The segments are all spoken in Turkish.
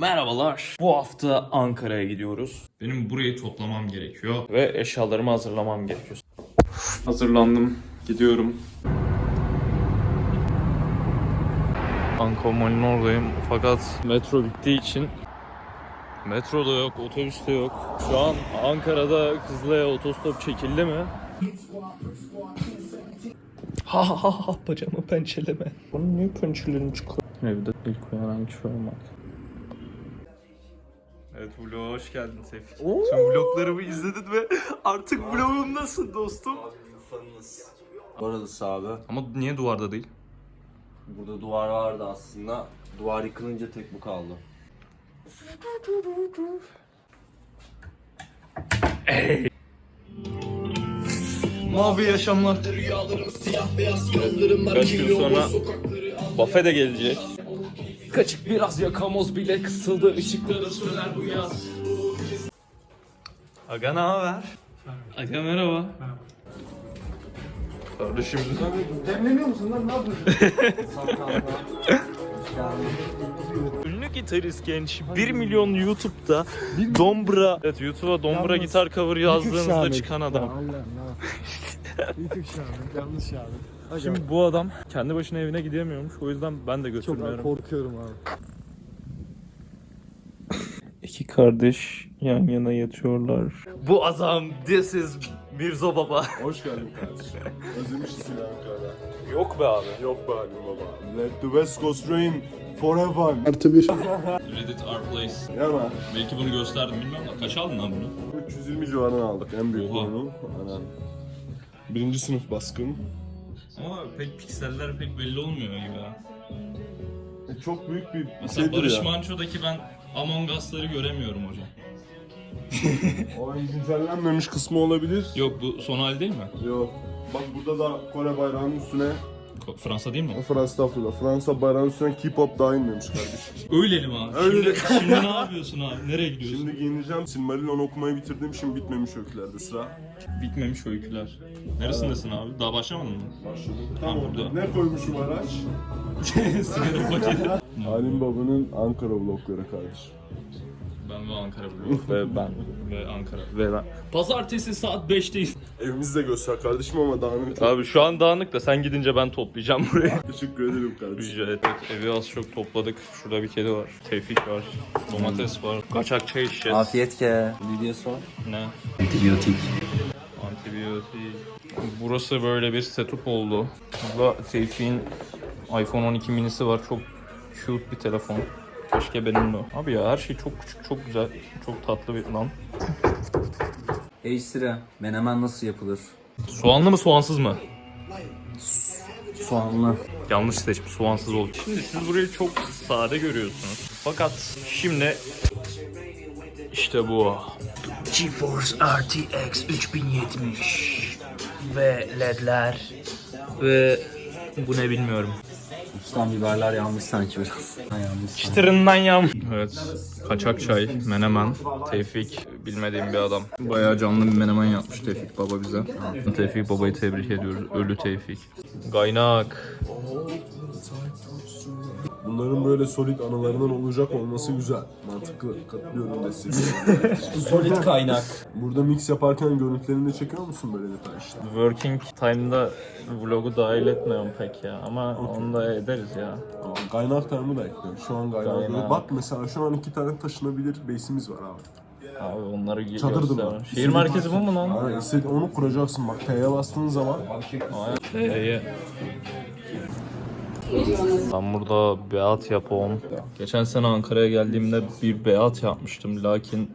Merhabalar. Bu hafta Ankara'ya gidiyoruz. Benim burayı toplamam gerekiyor. Ve eşyalarımı hazırlamam gerekiyor. Hazırlandım. Gidiyorum. Ankara'nın oradayım. Fakat metro bittiği için metro da yok, otobüs de yok. Şu an Ankara'da Kızılay'a otostop çekildi mi? Ha ha ha ha bacağımı pençeleme. Bunu niye pençelerini çıkar? Evde ilk uyanan kişi olmak. Evet vloga hoş geldin Sefik. Tüm vloglarımı izledin ve artık vlogum nasıl dostum? Orası abi. Ama niye duvarda değil? Burada duvar vardı aslında. Duvar yıkılınca tek bu kaldı. Mavi yaşamlar. Kaç yıl sonra Buffet de gelecek. Kaçık biraz yakamoz bile kısıldı ışıkları söner bu yaz. Aga ne haber? Aga merhaba. Kardeşim Ünlü gitarist genç 1 milyon YouTube'da Dombra Evet YouTube'a Dombra gitar cover yazdığınızda çıkan adam. YouTube şahane, yanlış abi. Şimdi bu adam kendi başına evine gidemiyormuş. O yüzden ben de çok götürmüyorum. korkuyorum abi. İki kardeş yan yana yatıyorlar. Bu adam this is Mirzo Baba. Hoş geldin kardeşim. Özlemişiz seni Ankara'da. Yok be abi. Yok be halim baba. Let the West Coast rain forever. Artı bir. Reddit Our Place. Yana. Belki bunu gösterdim bilmiyorum da kaç aldın lan bunu? 320 civarına aldık en büyük Oha. oyunu. Aynen. Birinci sınıf baskın. Ama pek pikseller pek belli olmuyor gibi ha. E, çok büyük bir Mesela şeydir Barış ya. Manço'daki ben Among Us'ları göremiyorum hocam. O güncellenmemiş kısmı olabilir. Yok bu son hali değil mi? Yok. Bak burada da Kore bayrağının üstüne, Fransa değil mi? Fransa Fransa, Fransa bayrağının üstüne K-pop daha inmemiş kardeşim. Öyleli mi abi? Öyle. Şimdi, şimdi ne yapıyorsun abi? Nereye gidiyorsun? Şimdi giyineceğim. Silmarillion okumayı bitirdim. Şimdi bitmemiş öykülerde sıra. Bitmemiş öyküler. Neresindesin abi? Daha başlamadın mı? Başladım. Tam burada. Ne koymuşum araç? Sigara paketi. Halim Baba'nın Ankara vlogları kardeşim. Ben ve Ankara Blue. Ve ben. ve Ankara. Ve ben. Pazartesi saat 5'teyiz. Evimizi de göster kardeşim ama dağınık. Abi şu an dağınık da sen gidince ben toplayacağım burayı. Teşekkür ederim kardeşim. Rica ederim. Evi az çok topladık. Şurada bir kedi var. Tevfik var. Domates var. Kaçak çay içeceğiz. Afiyet ke. Videosu var. Ne? Antibiyotik. Antibiyotik. Burası böyle bir setup oldu. Burada Tevfik'in iPhone 12 minisi var. Çok cute bir telefon. Keşke benim de. o. Abi ya her şey çok küçük, çok güzel. Çok tatlı bir lan. Hey Sira, menemen nasıl yapılır? Soğanlı mı soğansız mı? Soğanlı. Yanlış seçmiş soğansız oldu. Şimdi siz burayı çok sade görüyorsunuz. Fakat şimdi işte bu. GeForce RTX 3070 ve ledler ve bu ne bilmiyorum. Ustam biberler yanmış sanki biraz. Yanmış. Çıtırından yam. Evet. Kaçak çay, menemen, Tevfik bilmediğim bir adam. Bayağı canlı bir menemen yapmış Tevfik baba bize. Tevfik babayı tebrik ediyoruz. Ölü Tevfik. Kaynak. Bunların böyle solid anılarının olacak olması güzel. Mantıklı. Katılıyorum destek. Solid kaynak. Burada mix yaparken görüntülerini de çekiyor musun böyle detay işte? Working time'da vlogu dahil etmiyorum pek ya. Ama onu da ederiz ya. Kaynak terimi de ekliyor. Şu an kaynak. Kaynak. Bak mesela şu an iki tane taşınabilir base'imiz var abi. Abi onları gi- Çadırdı göstermem. mı? Şehir merkezi bu mu lan? Aynen onu kuracaksın bak T'ye bastığın zaman İyi. Ben burada beat yapıyorum. Geçen sene Ankara'ya geldiğimde bir beat yapmıştım. Lakin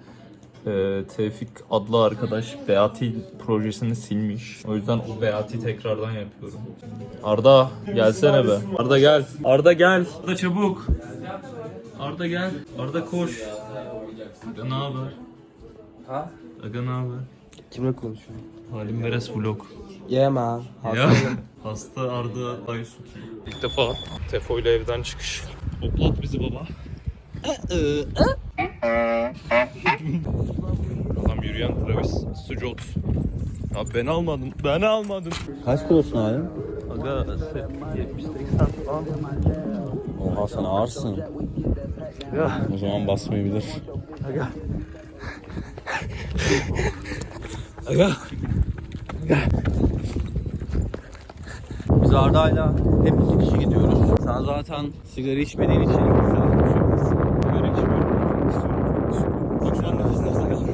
e, Tevfik adlı arkadaş Beati projesini silmiş. O yüzden o Beati tekrardan yapıyorum. Arda gelsene be. Arda gel. Arda gel. Arda çabuk. Arda gel. Arda koş. Aga ne haber? Ha? Aga ne haber? Kimle konuşuyorsun? Halim Beres vlog. Yeah man. Ya hasta Arda Aysuki. İlk defa Tefo ile evden çıkış. Hoplat bizi baba. Adam yürüyen Travis Scott. Ya ben almadım. Ben almadım. Kaç kilosun abi? Aga 70-80 falan. Oha sen ağırsın. O zaman basmayabilir. Biz Arda'yla hep iki kişi gidiyoruz. Sen zaten sigara içmediğin için konuşuyoruz. Sigara içmiyorum. Nefes nefese.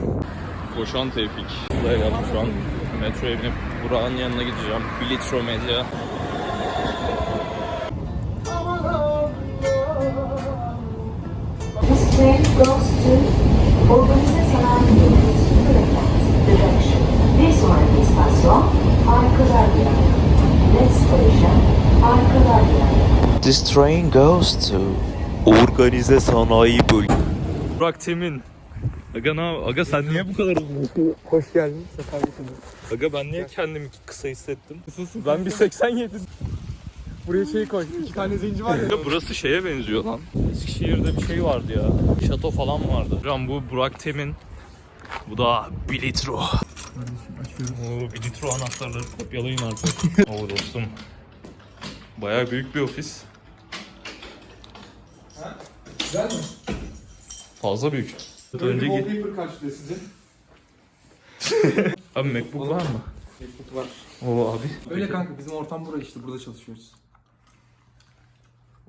Koşan Tevfik. Buraya geldim şu an. Metroya binip Burak'ın yanına gideceğim. Bilitro Medya. This train goes to Organize Sanayi sonraki istasyon Arkadarya. Next station Arkadarya. This train goes to Organize Sanayi Bölgesi. Burak Temin. Aga ne yap- Aga sen niye bu kadar Hoş geldin. Sefa getirdin. Aga ben niye kendimi kısa hissettim? Ben bir 87. Buraya şey koy. İki tane zenci var ya. Burası şeye benziyor lan. Eskişehir'de bir şey vardı ya. Şato falan vardı. Can bu Burak Temin. Bu da Bilitro. Oo, Bilitro anahtarları kopyalayın artık. Oo dostum. Bayağı büyük bir ofis. Güzel mi? Fazla büyük. Önce git. wallpaper kaçtı sizin? Abi Macbook var mı? Facebook var. Oo abi. Öyle kanka bizim ortam burası işte burada çalışıyoruz.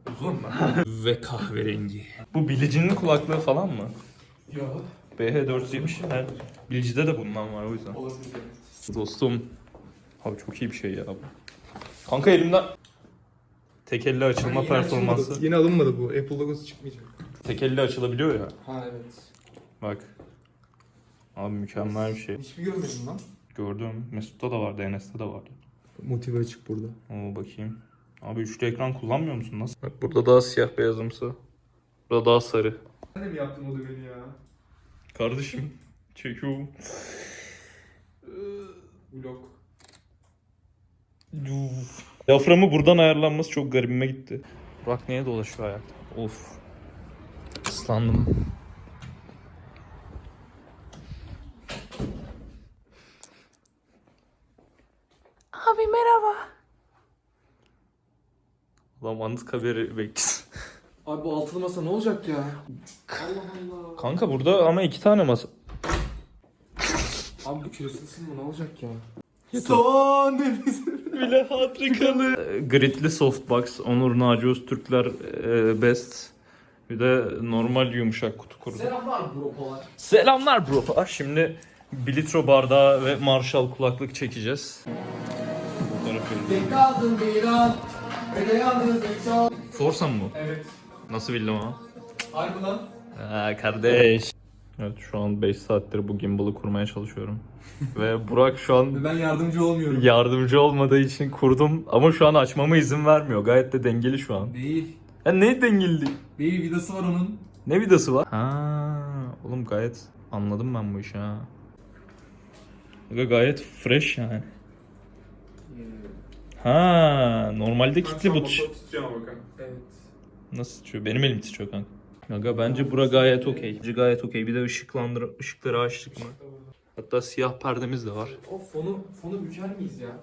Ve kahverengi. Bu bilicinin kulaklığı falan mı? Yok. BH470 her bilicide de bundan var o yüzden. Olabilir. Dostum. Abi çok iyi bir şey ya bu. Kanka elimden tek elle açılma performansı. Yeni alınmadı bu. Apple logosu çıkmayacak. Tek elle açılabiliyor ya. Ha evet. Bak. Abi mükemmel bir şey. Hiçbir görmedim lan. Gördüm. Mesut'ta da vardı, Enes'te de vardı. Motive açık burada. Oo bakayım. Abi üçlü ekran kullanmıyor musun nasıl? Bak burada daha siyah beyazımsı. Burada daha sarı. Sen de mi yaptın o düğmeni ya? Kardeşim çekiyorum. Vlog. Diyaframı buradan ayarlanması çok garibime gitti. Burak neye dolaşıyor ayakta? Of. Islandım. Abi merhaba. Adam Anıtkabir'i bekçisi. Abi bu altılı masa ne olacak ya? Allah Allah. Kanka burada ama iki tane masa. Abi bu kilosuzsun mu ne olacak ya? Son nefes. Bile hatrikalı. Gridli softbox, Onur Naci Öztürkler e, best. Bir de normal yumuşak kutu kurdu. Selamlar bropolar. Selamlar bro. Şimdi 1 litre bardağı ve Marshall kulaklık çekeceğiz. Tek kaldın bir an. Çok. Forsa mı? Evet. Nasıl bildim ama? Harbi lan. Ha kardeş. Evet şu an 5 saattir bu gimbal'ı kurmaya çalışıyorum. ve Burak şu an Ben yardımcı olmuyorum. yardımcı olmadığı için kurdum ama şu an açmama izin vermiyor. Gayet de dengeli şu an. Değil. Ya ne dengeli değil? Vidası var onun. Ne vidası var? Ha, oğlum gayet anladım ben bu işi ha. Aga gayet fresh yani. Ha, normalde kilitli bu tuş. Evet. Nasıl tutuyor? Benim elim titriyor kanka. Aga bence bura gayet okey. Bence gayet okey. Bir de ışıklandır ışıkları açtık mı? Hatta siyah perdemiz de var. O fonu, fonu büker miyiz ya?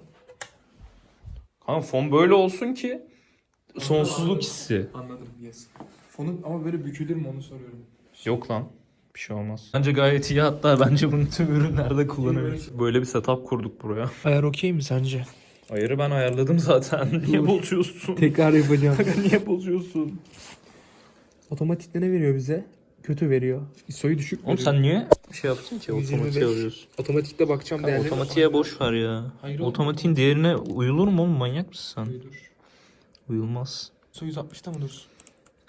Kanka fon böyle olsun ki sonsuzluk hissi. Anladım yes. Fonu ama böyle bükülür mü onu soruyorum. Yok lan. Bir şey olmaz. Bence gayet iyi hatta bence bunu tüm ürünlerde kullanabiliriz. Böyle bir setup kurduk buraya. Ayar okey mi sence? Ayarı ben ayarladım zaten. Niye bozuyorsun? Tekrar yapacağım. Kanka niye bozuyorsun? Otomatikte ne veriyor bize? Kötü veriyor. ISO'yu düşük Oğlum sen niye şey yaptın ki 125. otomatiğe alıyorsun? Otomatikte bakacağım Kanka, otomatiğe boş ver ya. Hayır oğlum. Otomatiğin değerine uyulur mu oğlum manyak mısın sen? Dur. Uyulmaz. ISO 160'ta mı dursun?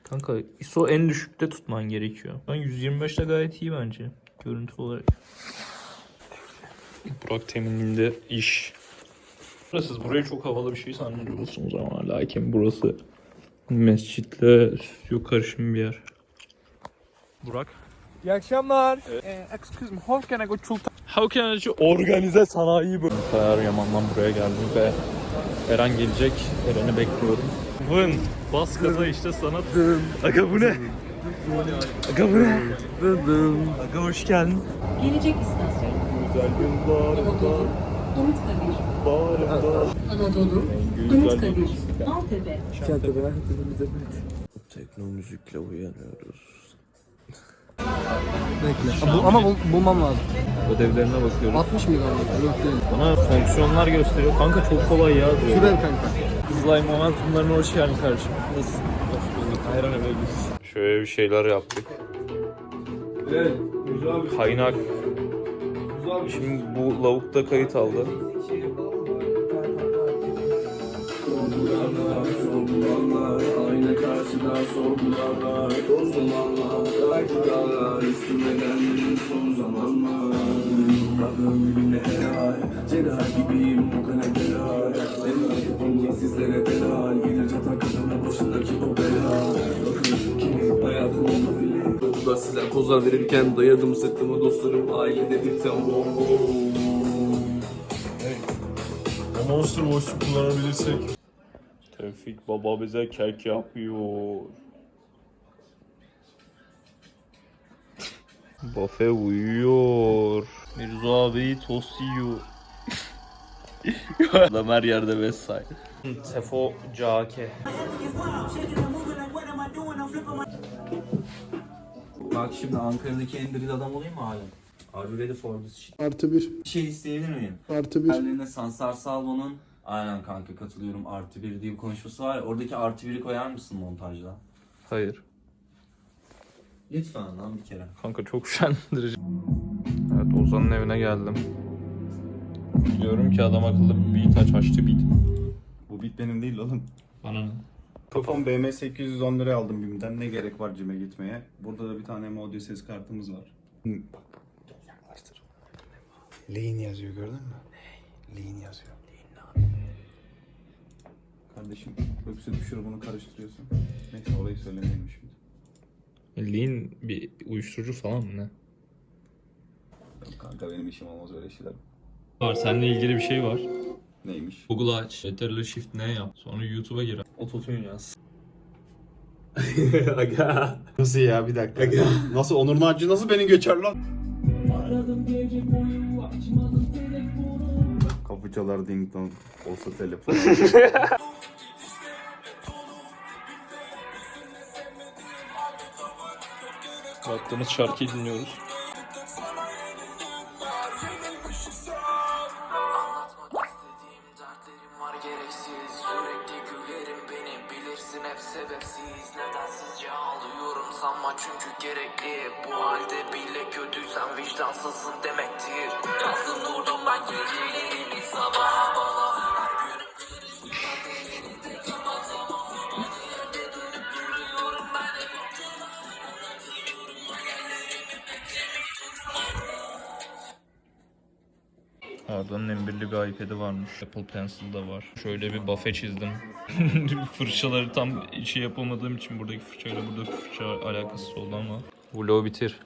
Kanka ISO en düşükte tutman gerekiyor. Ben 125'te gayet iyi bence. Görüntü olarak. Burak temininde iş. Siz burayı çok havalı bir şey zannediyorsunuz ama lakin burası mescitle stüdyo karışım bir yer. Burak. İyi akşamlar. Ee, excuse me, how can I go to How can I organize sanayi bu. Kayar Yaman'dan buraya geldim ve Eren gelecek. Eren'i bekliyorum. Vın. Bas gaza işte sanat. Aga bu ne? Aga bu ne? Aga hoş geldin. Gelecek istasyon. Güzel yıllarda, Anıtkabir. bağrımda. Anadolu. Güzel Anıtkabir. Maltepe. Kent'e ben bize Tek Tekno müzikle uyanıyoruz. Bekle. Bu, ama bul- bulmam lazım. Ödevlerine bakıyorum. 60 mı galiba? Yok değil. Bana fonksiyonlar gösteriyor. Kanka çok kolay ya diyor. Sürer kanka. Kızılay momentumlarına hoş geldin kardeşim. Nasılsın? Hoş bulduk. Hayran efendiyiz. Şöyle bir şeyler yaptık. Evet, güzel abi. Kaynak. Bir şey. Şimdi bu lavuk da kayıt aldı. Sizlere belal Gidince takılın başındaki o bela Bakın kimi hayatım oldu Kapıda silah kozlar verirken Dayadım sırtımı dostlarım Aile dedikten bombo O Monster Voice'u kullanabilirsek. Tevfik baba bize kek yapıyor. Bafe uyuyor. Mirza abi tost yiyor. Adam her yerde Westside. Sefo Cake. Bak şimdi Ankara'daki en drill adam olayım mı halen? Are you ready for this shit? Artı bir. Bir şey isteyebilir miyim? Artı bir. Ellerine Sansar Salvo'nun Aynen kanka katılıyorum artı bir diye bir konuşması var ya oradaki artı biri koyar mısın montajda? Hayır. Lütfen lan bir kere. Kanka çok şendirici. Evet Ozan'ın evine geldim. Diyorum ki adam akıllı bir beat aç açtı beat. Bu bit benim değil oğlum. Bana ne? Kafam BM 810 liraya aldım BİM'den. Ne gerek var cime gitmeye? Burada da bir tane audio ses kartımız var. Hı, yaklaştır. Lean yazıyor gördün mü? Lean yazıyor. Kardeşim öksür düşür bunu karıştırıyorsun. Neyse orayı söylemeyeyim şimdi. Lean bir uyuşturucu falan mı ne? Kanka benim işim olmaz öyle şeyler. Var seninle ilgili bir şey var. Neymiş? Google aç. Ctrl Shift ne yap. Sonra YouTube'a gir. Ototune yaz. Nasıl ya bir dakika. nasıl Onur Naci nasıl beni geçer lan? Kapı çalar ding dong olsa telefon. Baktığımız şarkıyı dinliyoruz. Ama zaman Aynı yerde dönüp duruyorum ben hep Arda'nın M1'li bir iPad'i varmış. Apple Pencil da var. Şöyle bir buffet çizdim. Fırçaları tam şey yapamadığım için buradaki fırçayla buradaki fırça alakasız oldu ama. Vlogu bitir.